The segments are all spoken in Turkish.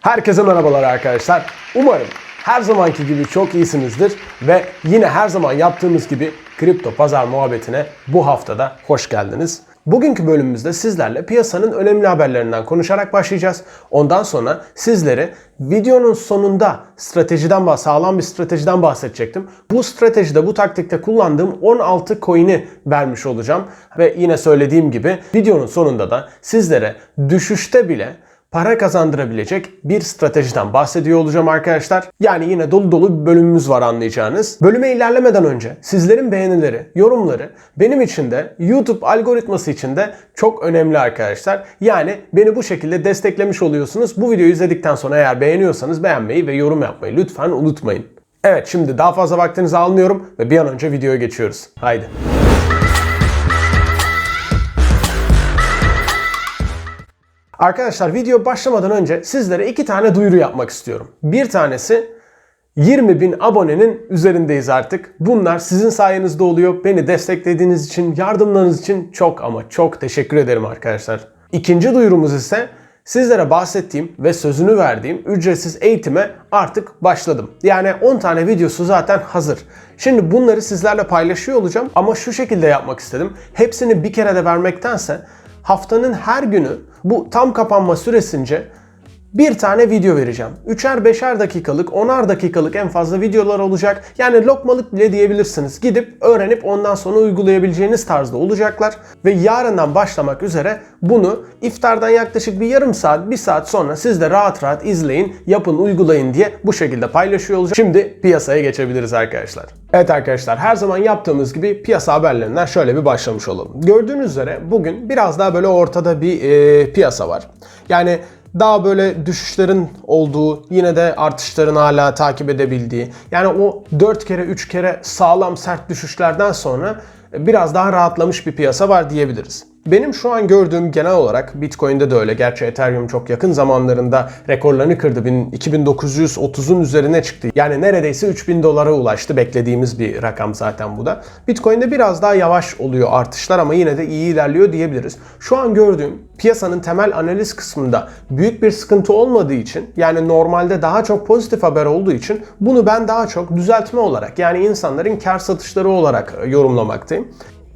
Herkese merhabalar arkadaşlar. Umarım her zamanki gibi çok iyisinizdir ve yine her zaman yaptığımız gibi kripto pazar muhabbetine bu haftada hoş geldiniz. Bugünkü bölümümüzde sizlerle piyasanın önemli haberlerinden konuşarak başlayacağız. Ondan sonra sizlere videonun sonunda stratejiden sağlam bir stratejiden bahsedecektim. Bu stratejide bu taktikte kullandığım 16 coin'i vermiş olacağım. Ve yine söylediğim gibi videonun sonunda da sizlere düşüşte bile para kazandırabilecek bir stratejiden bahsediyor olacağım arkadaşlar. Yani yine dolu dolu bir bölümümüz var anlayacağınız. Bölüme ilerlemeden önce sizlerin beğenileri, yorumları benim için de YouTube algoritması için de çok önemli arkadaşlar. Yani beni bu şekilde desteklemiş oluyorsunuz. Bu videoyu izledikten sonra eğer beğeniyorsanız beğenmeyi ve yorum yapmayı lütfen unutmayın. Evet şimdi daha fazla vaktinizi almıyorum ve bir an önce videoya geçiyoruz. Haydi. Arkadaşlar video başlamadan önce sizlere iki tane duyuru yapmak istiyorum. Bir tanesi 20 bin abonenin üzerindeyiz artık. Bunlar sizin sayenizde oluyor. Beni desteklediğiniz için, yardımlarınız için çok ama çok teşekkür ederim arkadaşlar. İkinci duyurumuz ise sizlere bahsettiğim ve sözünü verdiğim ücretsiz eğitime artık başladım. Yani 10 tane videosu zaten hazır. Şimdi bunları sizlerle paylaşıyor olacağım ama şu şekilde yapmak istedim. Hepsini bir kere de vermektense haftanın her günü bu tam kapanma süresince bir tane video vereceğim. Üçer beşer dakikalık, onar dakikalık en fazla videolar olacak. Yani lokmalık bile diyebilirsiniz. Gidip öğrenip ondan sonra uygulayabileceğiniz tarzda olacaklar. Ve yarından başlamak üzere bunu iftardan yaklaşık bir yarım saat, bir saat sonra siz de rahat rahat izleyin, yapın, uygulayın diye bu şekilde paylaşıyor olacağım. Şimdi piyasaya geçebiliriz arkadaşlar. Evet arkadaşlar her zaman yaptığımız gibi piyasa haberlerinden şöyle bir başlamış olalım. Gördüğünüz üzere bugün biraz daha böyle ortada bir e, piyasa var. Yani daha böyle düşüşlerin olduğu, yine de artışların hala takip edebildiği. Yani o 4 kere 3 kere sağlam sert düşüşlerden sonra biraz daha rahatlamış bir piyasa var diyebiliriz. Benim şu an gördüğüm genel olarak Bitcoin'de de öyle. Gerçi Ethereum çok yakın zamanlarında rekorlarını kırdı. 2930'un üzerine çıktı. Yani neredeyse 3000 dolara ulaştı. Beklediğimiz bir rakam zaten bu da. Bitcoin'de biraz daha yavaş oluyor artışlar ama yine de iyi ilerliyor diyebiliriz. Şu an gördüğüm piyasanın temel analiz kısmında büyük bir sıkıntı olmadığı için yani normalde daha çok pozitif haber olduğu için bunu ben daha çok düzeltme olarak yani insanların kar satışları olarak yorumlamaktayım.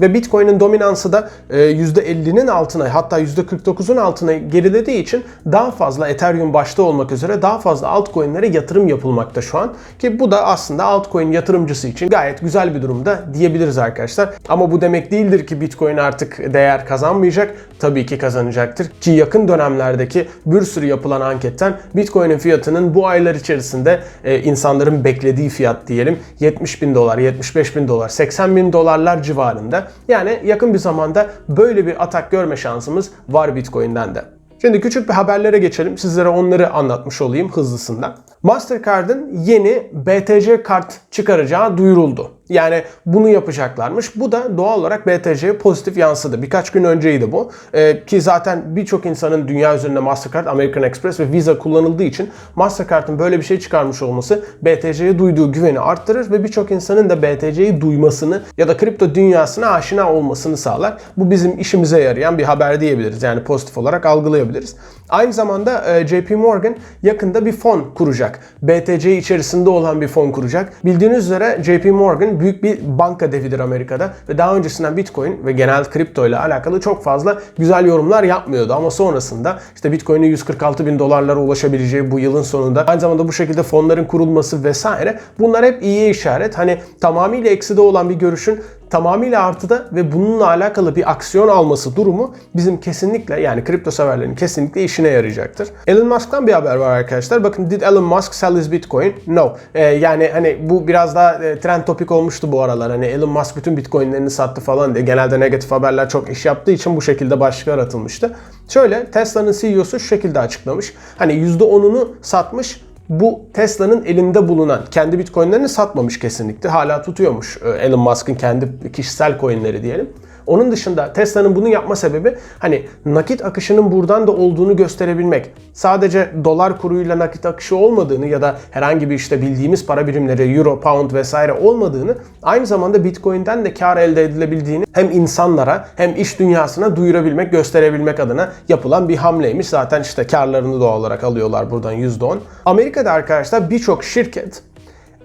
Ve Bitcoin'in dominansı da e, %50'nin altına hatta %49'un altına gerilediği için daha fazla Ethereum başta olmak üzere daha fazla altcoin'lere yatırım yapılmakta şu an. Ki bu da aslında altcoin yatırımcısı için gayet güzel bir durumda diyebiliriz arkadaşlar. Ama bu demek değildir ki Bitcoin artık değer kazanmayacak. Tabii ki kazanacaktır. Ki yakın dönemlerdeki bir sürü yapılan anketten Bitcoin'in fiyatının bu aylar içerisinde e, insanların beklediği fiyat diyelim 70 bin dolar, 75 bin dolar, 80 bin dolarlar civarında. Yani yakın bir zamanda böyle bir atak görme şansımız var Bitcoin'den de. Şimdi küçük bir haberlere geçelim. Sizlere onları anlatmış olayım hızlısından. Mastercard'ın yeni BTC kart çıkaracağı duyuruldu. Yani bunu yapacaklarmış. Bu da doğal olarak BTC'ye pozitif yansıdı. Birkaç gün önceydi bu. Ee, ki zaten birçok insanın dünya üzerinde Mastercard, American Express ve Visa kullanıldığı için Mastercard'ın böyle bir şey çıkarmış olması BTC'ye duyduğu güveni arttırır ve birçok insanın da BTC'yi duymasını ya da kripto dünyasına aşina olmasını sağlar. Bu bizim işimize yarayan bir haber diyebiliriz. Yani pozitif olarak algılayabiliriz. Aynı zamanda e, JP Morgan yakında bir fon kuracak. BTC içerisinde olan bir fon kuracak. Bildiğiniz üzere JP Morgan büyük bir banka devidir Amerika'da ve daha öncesinden Bitcoin ve genel kripto ile alakalı çok fazla güzel yorumlar yapmıyordu ama sonrasında işte Bitcoin'in 146 bin dolarlara ulaşabileceği bu yılın sonunda aynı zamanda bu şekilde fonların kurulması vesaire bunlar hep iyiye işaret. Hani tamamıyla ekside olan bir görüşün tamamıyla artıda ve bununla alakalı bir aksiyon alması durumu bizim kesinlikle yani kripto severlerin kesinlikle işine yarayacaktır. Elon Musk'tan bir haber var arkadaşlar. Bakın did Elon Musk sell his Bitcoin? No. Ee, yani hani bu biraz daha e, trend topik olmuştu bu aralar. Hani Elon Musk bütün Bitcoin'lerini sattı falan diye. Genelde negatif haberler çok iş yaptığı için bu şekilde başlıklar atılmıştı. Şöyle Tesla'nın CEO'su şu şekilde açıklamış. Hani %10'unu satmış bu Tesla'nın elinde bulunan kendi bitcoinlerini satmamış kesinlikle. Hala tutuyormuş e, Elon Musk'ın kendi kişisel coinleri diyelim. Onun dışında Tesla'nın bunu yapma sebebi hani nakit akışının buradan da olduğunu gösterebilmek. Sadece dolar kuruyla nakit akışı olmadığını ya da herhangi bir işte bildiğimiz para birimleri euro, pound vesaire olmadığını aynı zamanda Bitcoin'den de kar elde edilebildiğini hem insanlara hem iş dünyasına duyurabilmek, gösterebilmek adına yapılan bir hamleymiş. Zaten işte karlarını doğal olarak alıyorlar buradan %10. Amerika'da arkadaşlar birçok şirket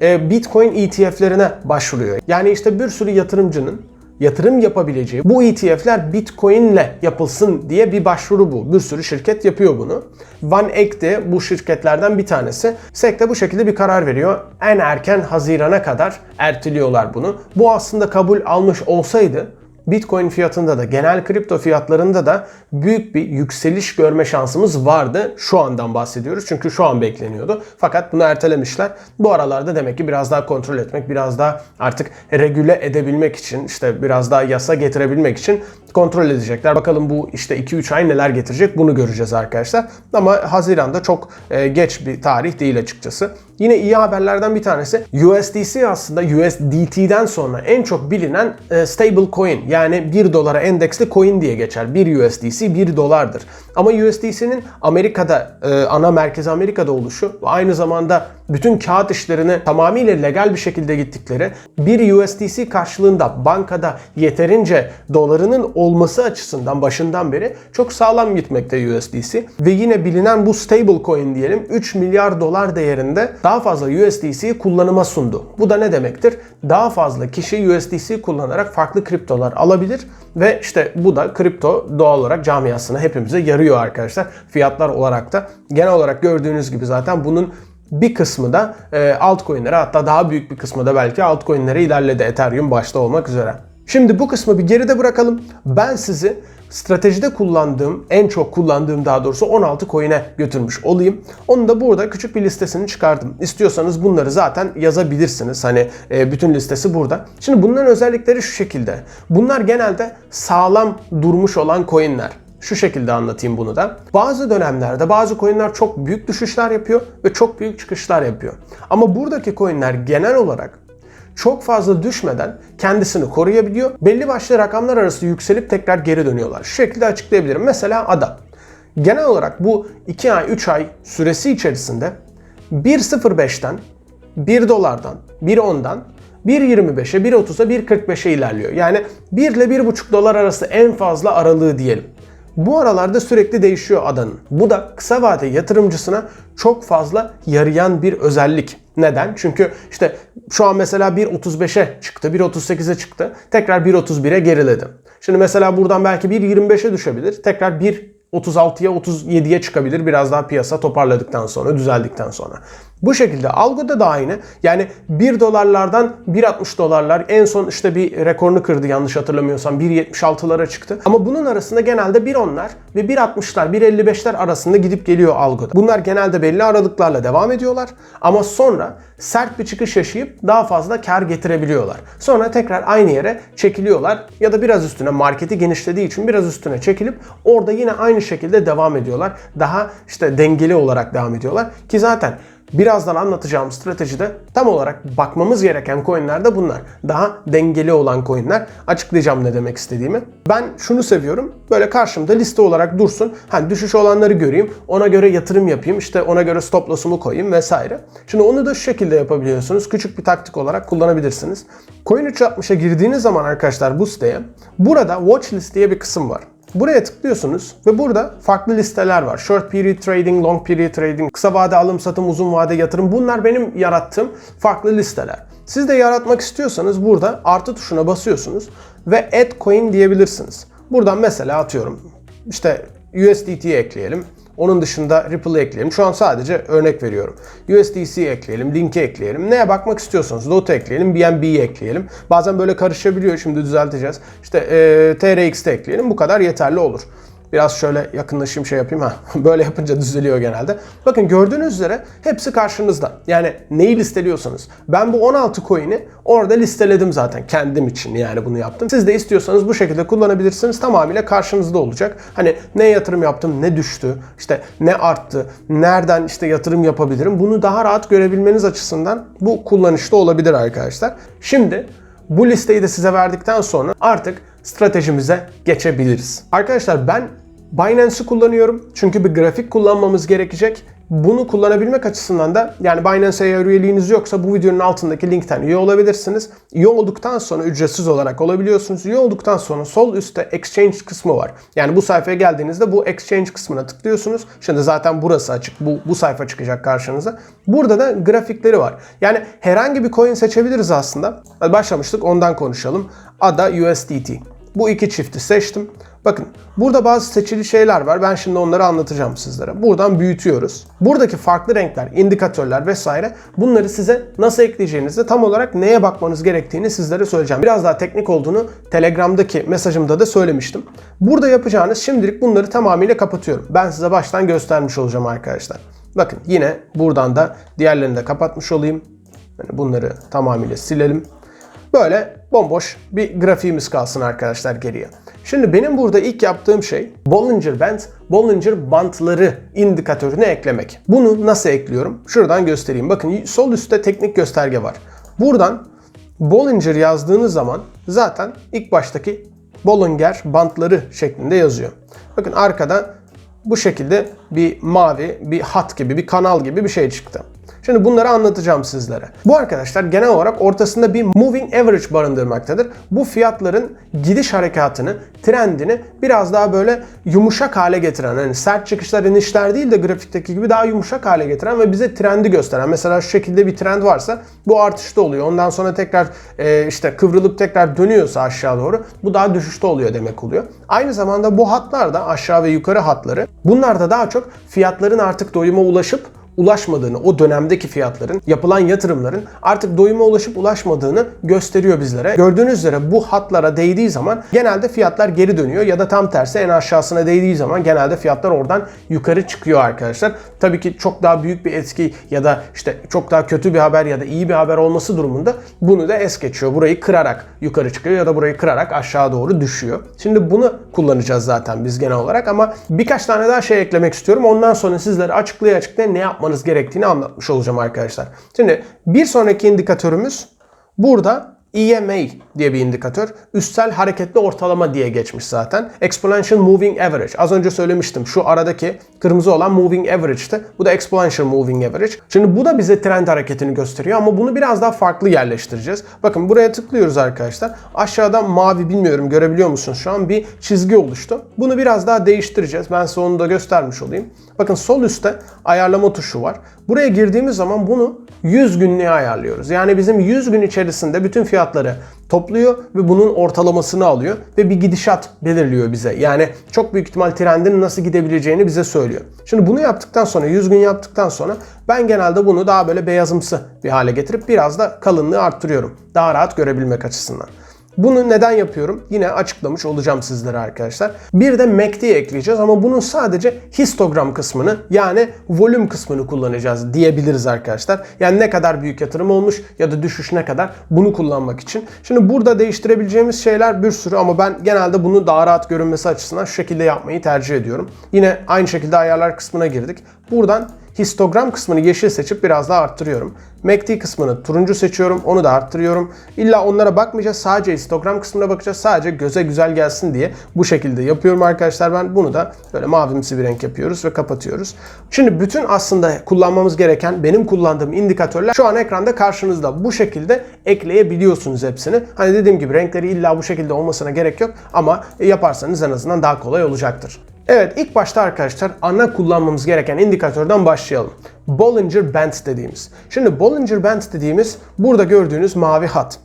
e, Bitcoin ETF'lerine başvuruyor. Yani işte bir sürü yatırımcının yatırım yapabileceği bu ETF'ler Bitcoin ile yapılsın diye bir başvuru bu. Bir sürü şirket yapıyor bunu. Van Eck de bu şirketlerden bir tanesi. SEC de bu şekilde bir karar veriyor. En erken Haziran'a kadar erteliyorlar bunu. Bu aslında kabul almış olsaydı Bitcoin fiyatında da genel kripto fiyatlarında da büyük bir yükseliş görme şansımız vardı. Şu andan bahsediyoruz çünkü şu an bekleniyordu. Fakat bunu ertelemişler. Bu aralarda demek ki biraz daha kontrol etmek, biraz daha artık regüle edebilmek için, işte biraz daha yasa getirebilmek için kontrol edecekler. Bakalım bu işte 2-3 ay neler getirecek bunu göreceğiz arkadaşlar. Ama Haziran'da çok e, geç bir tarih değil açıkçası. Yine iyi haberlerden bir tanesi USDC aslında USDT'den sonra en çok bilinen e, stable coin yani 1 dolara endeksli coin diye geçer. 1 USDC 1 dolardır. Ama USDC'nin Amerika'da e, ana merkezi Amerika'da oluşu aynı zamanda bütün kağıt işlerini tamamıyla legal bir şekilde gittikleri bir USDC karşılığında bankada yeterince dolarının olması açısından başından beri çok sağlam gitmekte USDC ve yine bilinen bu stable coin diyelim 3 milyar dolar değerinde daha fazla USDC kullanıma sundu. Bu da ne demektir? Daha fazla kişi USDC kullanarak farklı kriptolar alabilir ve işte bu da kripto doğal olarak camiasına hepimize yarıyor arkadaşlar. Fiyatlar olarak da genel olarak gördüğünüz gibi zaten bunun bir kısmı da e, altcoin'lere hatta daha büyük bir kısmı da belki altcoin'lere ilerledi Ethereum başta olmak üzere. Şimdi bu kısmı bir geride bırakalım. Ben sizi stratejide kullandığım, en çok kullandığım daha doğrusu 16 coin'e götürmüş olayım. Onu da burada küçük bir listesini çıkardım. İstiyorsanız bunları zaten yazabilirsiniz. Hani e, bütün listesi burada. Şimdi bunların özellikleri şu şekilde. Bunlar genelde sağlam durmuş olan coin'ler. Şu şekilde anlatayım bunu da. Bazı dönemlerde bazı coin'ler çok büyük düşüşler yapıyor ve çok büyük çıkışlar yapıyor. Ama buradaki coin'ler genel olarak çok fazla düşmeden kendisini koruyabiliyor. Belli başlı rakamlar arası yükselip tekrar geri dönüyorlar. Şu şekilde açıklayabilirim. Mesela ADA. Genel olarak bu 2 ay 3 ay süresi içerisinde 1.05'ten 1 dolardan 1.10'dan 1.25'e 1.30'a 1.45'e ilerliyor. Yani 1 ile 1.5 dolar arası en fazla aralığı diyelim. Bu aralarda sürekli değişiyor adanın. Bu da kısa vade yatırımcısına çok fazla yarayan bir özellik. Neden? Çünkü işte şu an mesela 1.35'e çıktı, 1.38'e çıktı. Tekrar 1.31'e geriledi. Şimdi mesela buradan belki 1.25'e düşebilir. Tekrar 1 36'ya 37'ye çıkabilir biraz daha piyasa toparladıktan sonra, düzeldikten sonra. Bu şekilde algoda da aynı. Yani 1 dolarlardan 1.60 dolarlar en son işte bir rekorunu kırdı yanlış hatırlamıyorsam 1.76'lara çıktı. Ama bunun arasında genelde 1.10'lar ve 1.60'lar 1.55'ler arasında gidip geliyor algoda. Bunlar genelde belli aralıklarla devam ediyorlar ama sonra sert bir çıkış yaşayıp daha fazla kar getirebiliyorlar. Sonra tekrar aynı yere çekiliyorlar ya da biraz üstüne marketi genişlediği için biraz üstüne çekilip orada yine aynı şekilde devam ediyorlar. Daha işte dengeli olarak devam ediyorlar ki zaten birazdan anlatacağım stratejide tam olarak bakmamız gereken coinler de bunlar. Daha dengeli olan coinler. Açıklayacağım ne demek istediğimi. Ben şunu seviyorum. Böyle karşımda liste olarak dursun. Hani düşüş olanları göreyim. Ona göre yatırım yapayım. İşte ona göre stop loss'umu koyayım vesaire. Şimdi onu da şu şekilde yapabiliyorsunuz. Küçük bir taktik olarak kullanabilirsiniz. Coin 360'a girdiğiniz zaman arkadaşlar bu siteye burada watch list diye bir kısım var. Buraya tıklıyorsunuz ve burada farklı listeler var. Short period trading, long period trading, kısa vade alım satım, uzun vade yatırım. Bunlar benim yarattığım farklı listeler. Siz de yaratmak istiyorsanız burada artı tuşuna basıyorsunuz ve add coin diyebilirsiniz. Buradan mesela atıyorum işte USDT ekleyelim. Onun dışında Ripple ekleyelim. Şu an sadece örnek veriyorum. USDC ekleyelim, Link'i ekleyelim. Neye bakmak istiyorsanız Dota ekleyelim, BNB'yi ekleyelim. Bazen böyle karışabiliyor. Şimdi düzelteceğiz. İşte e, TRX'te ekleyelim. Bu kadar yeterli olur. Biraz şöyle yakınlaşayım şey yapayım ha. Böyle yapınca düzeliyor genelde. Bakın gördüğünüz üzere hepsi karşınızda. Yani neyi listeliyorsanız. Ben bu 16 coin'i orada listeledim zaten kendim için yani bunu yaptım. Siz de istiyorsanız bu şekilde kullanabilirsiniz. Tamamıyla karşınızda olacak. Hani ne yatırım yaptım, ne düştü, işte ne arttı, nereden işte yatırım yapabilirim. Bunu daha rahat görebilmeniz açısından bu kullanışlı olabilir arkadaşlar. Şimdi bu listeyi de size verdikten sonra artık stratejimize geçebiliriz. Arkadaşlar ben Binance'ı kullanıyorum çünkü bir grafik kullanmamız gerekecek. Bunu kullanabilmek açısından da yani Binance'e eğer üyeliğiniz yoksa bu videonun altındaki linkten üye olabilirsiniz. Üye olduktan sonra ücretsiz olarak olabiliyorsunuz. Üye olduktan sonra sol üstte Exchange kısmı var. Yani bu sayfaya geldiğinizde bu Exchange kısmına tıklıyorsunuz. Şimdi zaten burası açık. Bu, bu sayfa çıkacak karşınıza. Burada da grafikleri var. Yani herhangi bir coin seçebiliriz aslında. Hadi başlamıştık ondan konuşalım. ADA USDT. Bu iki çifti seçtim. Bakın burada bazı seçili şeyler var. Ben şimdi onları anlatacağım sizlere. Buradan büyütüyoruz. Buradaki farklı renkler, indikatörler vesaire bunları size nasıl ekleyeceğinizi tam olarak neye bakmanız gerektiğini sizlere söyleyeceğim. Biraz daha teknik olduğunu Telegram'daki mesajımda da söylemiştim. Burada yapacağınız şimdilik bunları tamamıyla kapatıyorum. Ben size baştan göstermiş olacağım arkadaşlar. Bakın yine buradan da diğerlerini de kapatmış olayım. Yani bunları tamamıyla silelim. Böyle bomboş bir grafiğimiz kalsın arkadaşlar geriye. Şimdi benim burada ilk yaptığım şey Bollinger Band, Bollinger bantları indikatörüne eklemek. Bunu nasıl ekliyorum? Şuradan göstereyim. Bakın sol üstte teknik gösterge var. Buradan Bollinger yazdığınız zaman zaten ilk baştaki Bollinger bantları şeklinde yazıyor. Bakın arkada bu şekilde bir mavi, bir hat gibi, bir kanal gibi bir şey çıktı. Şimdi bunları anlatacağım sizlere. Bu arkadaşlar genel olarak ortasında bir moving average barındırmaktadır. Bu fiyatların gidiş harekatını, trendini biraz daha böyle yumuşak hale getiren, hani sert çıkışlar, inişler değil de grafikteki gibi daha yumuşak hale getiren ve bize trendi gösteren. Mesela şu şekilde bir trend varsa bu artışta oluyor. Ondan sonra tekrar e, işte kıvrılıp tekrar dönüyorsa aşağı doğru bu daha düşüşte oluyor demek oluyor. Aynı zamanda bu hatlar da aşağı ve yukarı hatları bunlar da daha çok fiyatların artık doyuma ulaşıp ulaşmadığını, o dönemdeki fiyatların, yapılan yatırımların artık doyuma ulaşıp ulaşmadığını gösteriyor bizlere. Gördüğünüz üzere bu hatlara değdiği zaman genelde fiyatlar geri dönüyor ya da tam tersi en aşağısına değdiği zaman genelde fiyatlar oradan yukarı çıkıyor arkadaşlar. Tabii ki çok daha büyük bir etki ya da işte çok daha kötü bir haber ya da iyi bir haber olması durumunda bunu da es geçiyor. Burayı kırarak yukarı çıkıyor ya da burayı kırarak aşağı doğru düşüyor. Şimdi bunu kullanacağız zaten biz genel olarak ama birkaç tane daha şey eklemek istiyorum. Ondan sonra sizlere açıklaya açıklaya ne yapmak yapmanız gerektiğini anlatmış olacağım arkadaşlar. Şimdi bir sonraki indikatörümüz burada EMA diye bir indikatör. Üstsel hareketli ortalama diye geçmiş zaten. Exponential Moving Average. Az önce söylemiştim. Şu aradaki kırmızı olan Moving Average'ti. Bu da Exponential Moving Average. Şimdi bu da bize trend hareketini gösteriyor ama bunu biraz daha farklı yerleştireceğiz. Bakın buraya tıklıyoruz arkadaşlar. Aşağıda mavi bilmiyorum görebiliyor musunuz şu an bir çizgi oluştu. Bunu biraz daha değiştireceğiz. Ben size onu da göstermiş olayım. Bakın sol üstte ayarlama tuşu var. Buraya girdiğimiz zaman bunu 100 günlüğe ayarlıyoruz. Yani bizim 100 gün içerisinde bütün fiyatları topluyor ve bunun ortalamasını alıyor ve bir gidişat belirliyor bize. Yani çok büyük ihtimal trendin nasıl gidebileceğini bize söylüyor. Şimdi bunu yaptıktan sonra 100 gün yaptıktan sonra ben genelde bunu daha böyle beyazımsı bir hale getirip biraz da kalınlığı arttırıyorum. Daha rahat görebilmek açısından. Bunu neden yapıyorum? Yine açıklamış olacağım sizlere arkadaşlar. Bir de MACD ekleyeceğiz ama bunun sadece histogram kısmını yani volüm kısmını kullanacağız diyebiliriz arkadaşlar. Yani ne kadar büyük yatırım olmuş ya da düşüş ne kadar bunu kullanmak için. Şimdi burada değiştirebileceğimiz şeyler bir sürü ama ben genelde bunu daha rahat görünmesi açısından şu şekilde yapmayı tercih ediyorum. Yine aynı şekilde ayarlar kısmına girdik. Buradan histogram kısmını yeşil seçip biraz daha arttırıyorum. MACD kısmını turuncu seçiyorum. Onu da arttırıyorum. İlla onlara bakmayacağız. Sadece histogram kısmına bakacağız. Sadece göze güzel gelsin diye bu şekilde yapıyorum arkadaşlar. Ben bunu da böyle mavimsi bir renk yapıyoruz ve kapatıyoruz. Şimdi bütün aslında kullanmamız gereken benim kullandığım indikatörler şu an ekranda karşınızda. Bu şekilde ekleyebiliyorsunuz hepsini. Hani dediğim gibi renkleri illa bu şekilde olmasına gerek yok ama yaparsanız en azından daha kolay olacaktır. Evet ilk başta arkadaşlar ana kullanmamız gereken indikatörden başlayalım. Bollinger Band dediğimiz. Şimdi Bollinger Band dediğimiz burada gördüğünüz mavi hat.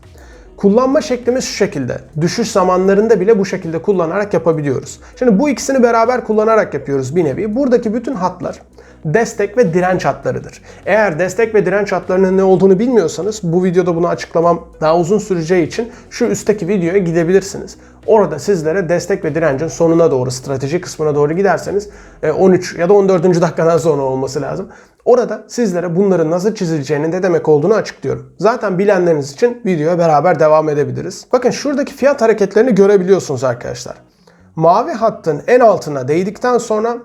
Kullanma şeklimiz şu şekilde. Düşüş zamanlarında bile bu şekilde kullanarak yapabiliyoruz. Şimdi bu ikisini beraber kullanarak yapıyoruz bir nevi. Buradaki bütün hatlar destek ve direnç hatlarıdır. Eğer destek ve direnç hatlarının ne olduğunu bilmiyorsanız bu videoda bunu açıklamam daha uzun süreceği için şu üstteki videoya gidebilirsiniz. Orada sizlere destek ve direncin sonuna doğru, strateji kısmına doğru giderseniz 13 e, ya da 14. dakikadan sonra olması lazım. Orada sizlere bunların nasıl çizileceğinin ne demek olduğunu açıklıyorum. Zaten bilenleriniz için videoya beraber devam edebiliriz. Bakın şuradaki fiyat hareketlerini görebiliyorsunuz arkadaşlar. Mavi hattın en altına değdikten sonra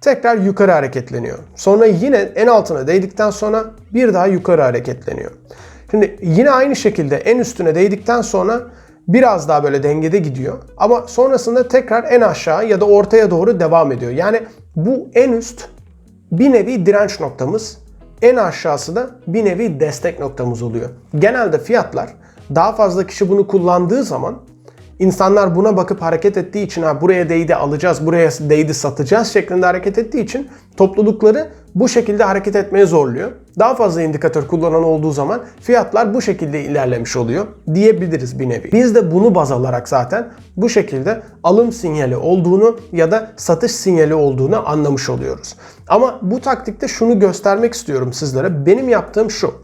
tekrar yukarı hareketleniyor. Sonra yine en altına değdikten sonra bir daha yukarı hareketleniyor. Şimdi yine aynı şekilde en üstüne değdikten sonra biraz daha böyle dengede gidiyor. Ama sonrasında tekrar en aşağı ya da ortaya doğru devam ediyor. Yani bu en üst bir nevi direnç noktamız, en aşağısı da bir nevi destek noktamız oluyor. Genelde fiyatlar daha fazla kişi bunu kullandığı zaman insanlar buna bakıp hareket ettiği için ha buraya değdi alacağız, buraya değdi satacağız şeklinde hareket ettiği için toplulukları bu şekilde hareket etmeye zorluyor. Daha fazla indikatör kullanan olduğu zaman fiyatlar bu şekilde ilerlemiş oluyor diyebiliriz bir nevi. Biz de bunu baz alarak zaten bu şekilde alım sinyali olduğunu ya da satış sinyali olduğunu anlamış oluyoruz. Ama bu taktikte şunu göstermek istiyorum sizlere. Benim yaptığım şu.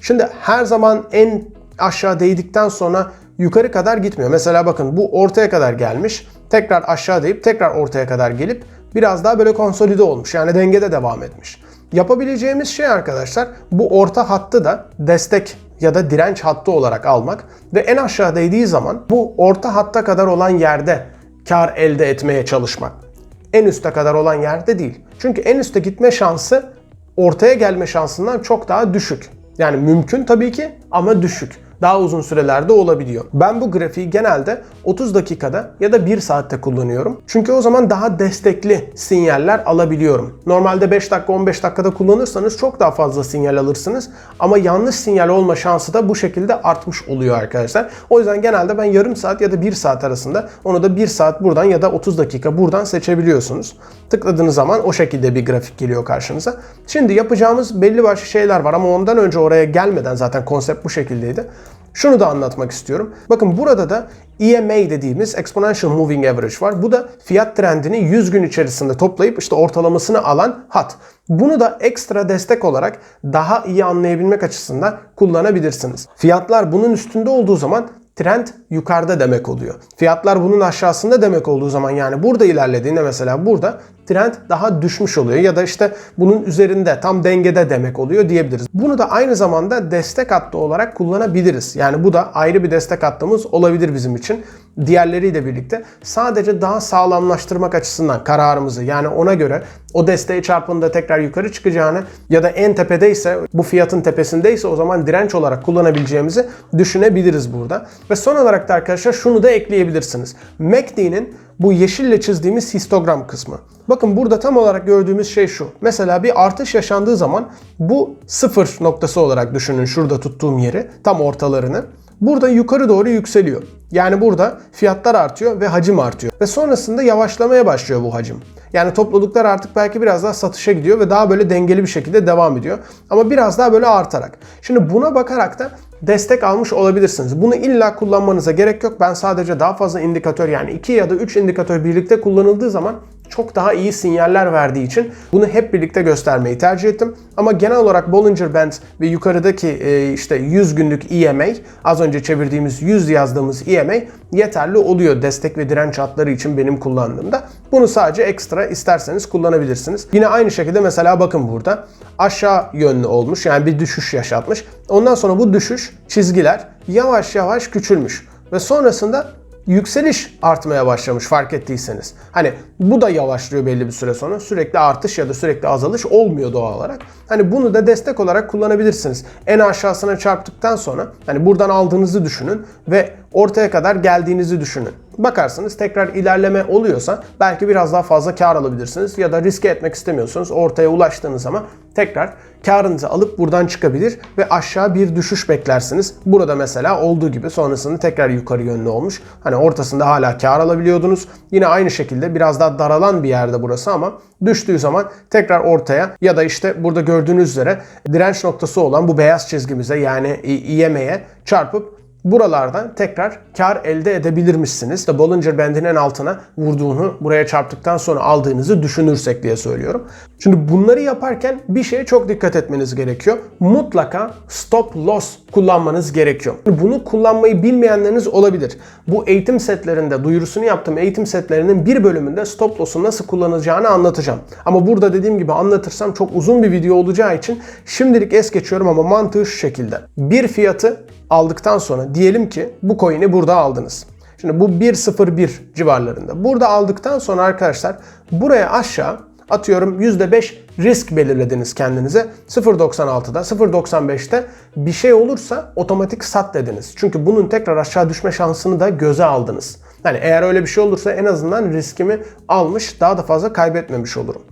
Şimdi her zaman en aşağı değdikten sonra yukarı kadar gitmiyor. Mesela bakın bu ortaya kadar gelmiş. Tekrar aşağı deyip tekrar ortaya kadar gelip biraz daha böyle konsolide olmuş. Yani dengede devam etmiş. Yapabileceğimiz şey arkadaşlar bu orta hattı da destek ya da direnç hattı olarak almak ve en aşağı değdiği zaman bu orta hatta kadar olan yerde kar elde etmeye çalışmak. En üste kadar olan yerde değil. Çünkü en üste gitme şansı ortaya gelme şansından çok daha düşük. Yani mümkün tabii ki ama düşük daha uzun sürelerde olabiliyor. Ben bu grafiği genelde 30 dakikada ya da 1 saatte kullanıyorum. Çünkü o zaman daha destekli sinyaller alabiliyorum. Normalde 5 dakika 15 dakikada kullanırsanız çok daha fazla sinyal alırsınız. Ama yanlış sinyal olma şansı da bu şekilde artmış oluyor arkadaşlar. O yüzden genelde ben yarım saat ya da 1 saat arasında onu da 1 saat buradan ya da 30 dakika buradan seçebiliyorsunuz. Tıkladığınız zaman o şekilde bir grafik geliyor karşınıza. Şimdi yapacağımız belli başlı şeyler var ama ondan önce oraya gelmeden zaten konsept bu şekildeydi. Şunu da anlatmak istiyorum. Bakın burada da EMA dediğimiz Exponential Moving Average var. Bu da fiyat trendini 100 gün içerisinde toplayıp işte ortalamasını alan hat. Bunu da ekstra destek olarak daha iyi anlayabilmek açısından kullanabilirsiniz. Fiyatlar bunun üstünde olduğu zaman trend yukarıda demek oluyor. Fiyatlar bunun aşağısında demek olduğu zaman yani burada ilerlediğinde mesela burada trend daha düşmüş oluyor ya da işte bunun üzerinde tam dengede demek oluyor diyebiliriz. Bunu da aynı zamanda destek hattı olarak kullanabiliriz. Yani bu da ayrı bir destek hattımız olabilir bizim için. Diğerleriyle birlikte sadece daha sağlamlaştırmak açısından kararımızı yani ona göre o desteğe çarpında tekrar yukarı çıkacağını ya da en tepedeyse bu fiyatın tepesindeyse o zaman direnç olarak kullanabileceğimizi düşünebiliriz burada. Ve son olarak da arkadaşlar şunu da ekleyebilirsiniz. MACD'nin bu yeşille çizdiğimiz histogram kısmı. Bakın burada tam olarak gördüğümüz şey şu. Mesela bir artış yaşandığı zaman bu sıfır noktası olarak düşünün şurada tuttuğum yeri tam ortalarını. Burada yukarı doğru yükseliyor. Yani burada fiyatlar artıyor ve hacim artıyor. Ve sonrasında yavaşlamaya başlıyor bu hacim. Yani topluluklar artık belki biraz daha satışa gidiyor ve daha böyle dengeli bir şekilde devam ediyor. Ama biraz daha böyle artarak. Şimdi buna bakarak da destek almış olabilirsiniz. Bunu illa kullanmanıza gerek yok. Ben sadece daha fazla indikatör yani 2 ya da 3 indikatör birlikte kullanıldığı zaman çok daha iyi sinyaller verdiği için bunu hep birlikte göstermeyi tercih ettim. Ama genel olarak Bollinger Band ve yukarıdaki e, işte 100 günlük EMA, az önce çevirdiğimiz 100 yazdığımız EMA yeterli oluyor destek ve direnç hatları için benim kullandığımda. Bunu sadece ekstra isterseniz kullanabilirsiniz. Yine aynı şekilde mesela bakın burada aşağı yönlü olmuş yani bir düşüş yaşatmış. Ondan sonra bu düşüş çizgiler yavaş yavaş küçülmüş ve sonrasında yükseliş artmaya başlamış fark ettiyseniz. Hani bu da yavaşlıyor belli bir süre sonra. Sürekli artış ya da sürekli azalış olmuyor doğal olarak. Hani bunu da destek olarak kullanabilirsiniz. En aşağısına çarptıktan sonra hani buradan aldığınızı düşünün ve ortaya kadar geldiğinizi düşünün. Bakarsınız tekrar ilerleme oluyorsa belki biraz daha fazla kar alabilirsiniz ya da riske etmek istemiyorsunuz. Ortaya ulaştığınız zaman tekrar karınızı alıp buradan çıkabilir ve aşağı bir düşüş beklersiniz. Burada mesela olduğu gibi sonrasında tekrar yukarı yönlü olmuş. Hani ortasında hala kar alabiliyordunuz. Yine aynı şekilde biraz daha daralan bir yerde burası ama düştüğü zaman tekrar ortaya ya da işte burada gördüğünüz üzere direnç noktası olan bu beyaz çizgimize yani EMA'ye çarpıp buralardan tekrar kar elde edebilirmişsiniz. İşte Bollinger Band'in en altına vurduğunu buraya çarptıktan sonra aldığınızı düşünürsek diye söylüyorum. Şimdi bunları yaparken bir şeye çok dikkat etmeniz gerekiyor. Mutlaka stop loss kullanmanız gerekiyor. Bunu kullanmayı bilmeyenleriniz olabilir. Bu eğitim setlerinde duyurusunu yaptığım eğitim setlerinin bir bölümünde stop loss'u nasıl kullanılacağını anlatacağım. Ama burada dediğim gibi anlatırsam çok uzun bir video olacağı için şimdilik es geçiyorum ama mantığı şu şekilde. Bir fiyatı aldıktan sonra diyelim ki bu coin'i burada aldınız. Şimdi bu 1.01 civarlarında. Burada aldıktan sonra arkadaşlar buraya aşağı Atıyorum %5 risk belirlediniz kendinize. 0.96'da 0.95'te bir şey olursa otomatik sat dediniz. Çünkü bunun tekrar aşağı düşme şansını da göze aldınız. Yani eğer öyle bir şey olursa en azından riskimi almış daha da fazla kaybetmemiş olurum.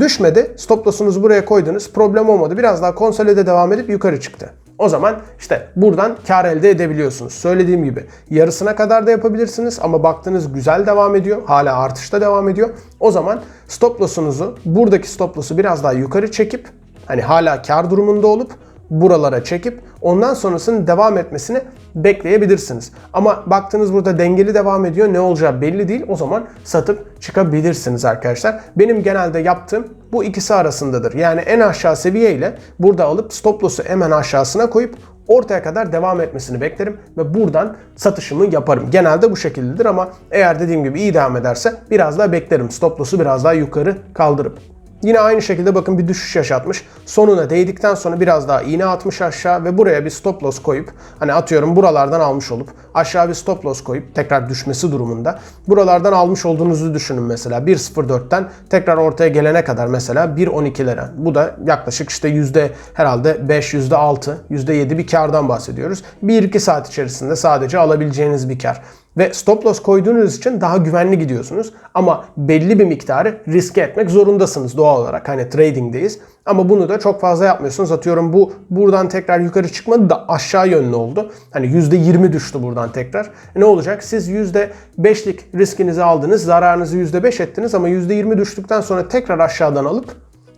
Düşmedi. Stop loss'unuzu buraya koydunuz. Problem olmadı. Biraz daha konsolide devam edip yukarı çıktı. O zaman işte buradan kar elde edebiliyorsunuz. Söylediğim gibi yarısına kadar da yapabilirsiniz ama baktığınız güzel devam ediyor. Hala artışta devam ediyor. O zaman stop loss'unuzu buradaki stop loss'u biraz daha yukarı çekip hani hala kar durumunda olup buralara çekip ondan sonrasının devam etmesini bekleyebilirsiniz. Ama baktığınız burada dengeli devam ediyor. Ne olacağı belli değil. O zaman satıp çıkabilirsiniz arkadaşlar. Benim genelde yaptığım bu ikisi arasındadır. Yani en aşağı seviye ile burada alıp stop loss'u hemen aşağısına koyup ortaya kadar devam etmesini beklerim ve buradan satışımı yaparım. Genelde bu şekildedir ama eğer dediğim gibi iyi devam ederse biraz daha beklerim. Stop loss'u biraz daha yukarı kaldırıp. Yine aynı şekilde bakın bir düşüş yaşatmış. Sonuna değdikten sonra biraz daha iğne atmış aşağı ve buraya bir stop loss koyup hani atıyorum buralardan almış olup aşağı bir stop loss koyup tekrar düşmesi durumunda buralardan almış olduğunuzu düşünün mesela 1.04'ten tekrar ortaya gelene kadar mesela 1.12'lere. Bu da yaklaşık işte yüzde herhalde 5, yüzde 6, yüzde 7 bir kardan bahsediyoruz. 1-2 saat içerisinde sadece alabileceğiniz bir kar ve stop loss koyduğunuz için daha güvenli gidiyorsunuz. Ama belli bir miktarı riske etmek zorundasınız doğal olarak. Hani trading'deyiz. Ama bunu da çok fazla yapmıyorsunuz. Atıyorum bu buradan tekrar yukarı çıkmadı da aşağı yönlü oldu. Hani %20 düştü buradan tekrar. E ne olacak? Siz %5'lik riskinizi aldınız. Zararınızı %5 ettiniz ama %20 düştükten sonra tekrar aşağıdan alıp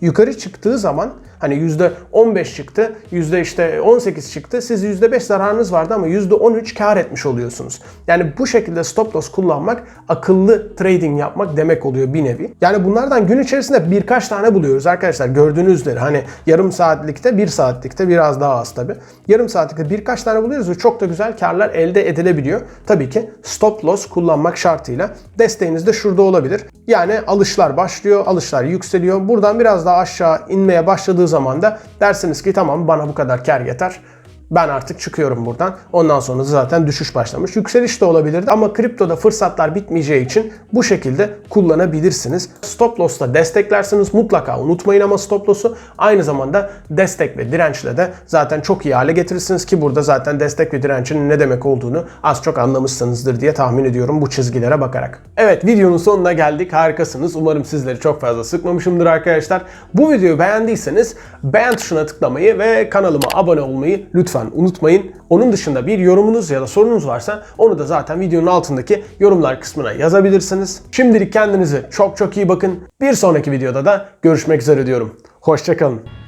yukarı çıktığı zaman hani %15 çıktı, yüzde işte 18 çıktı. Siz %5 zararınız vardı ama %13 kar etmiş oluyorsunuz. Yani bu şekilde stop loss kullanmak akıllı trading yapmak demek oluyor bir nevi. Yani bunlardan gün içerisinde birkaç tane buluyoruz arkadaşlar. Gördüğünüz üzere hani yarım saatlikte, bir saatlikte biraz daha az tabi. Yarım saatlikte birkaç tane buluyoruz ve çok da güzel karlar elde edilebiliyor. Tabii ki stop loss kullanmak şartıyla. Desteğiniz de şurada olabilir. Yani alışlar başlıyor, alışlar yükseliyor. Buradan biraz daha aşağı inmeye başladığı da dersiniz ki tamam bana bu kadar kar yeter. Ben artık çıkıyorum buradan. Ondan sonra zaten düşüş başlamış. Yükseliş de olabilirdi ama kriptoda fırsatlar bitmeyeceği için bu şekilde kullanabilirsiniz. Stop loss'ta desteklersiniz mutlaka unutmayın ama stop loss'u aynı zamanda destek ve dirençle de zaten çok iyi hale getirirsiniz ki burada zaten destek ve direncin ne demek olduğunu az çok anlamışsınızdır diye tahmin ediyorum bu çizgilere bakarak. Evet videonun sonuna geldik. Harikasınız. Umarım sizleri çok fazla sıkmamışımdır arkadaşlar. Bu videoyu beğendiyseniz beğen tuşuna tıklamayı ve kanalıma abone olmayı lütfen unutmayın. Onun dışında bir yorumunuz ya da sorunuz varsa onu da zaten videonun altındaki yorumlar kısmına yazabilirsiniz. Şimdilik kendinize çok çok iyi bakın. Bir sonraki videoda da görüşmek üzere diyorum. Hoşçakalın.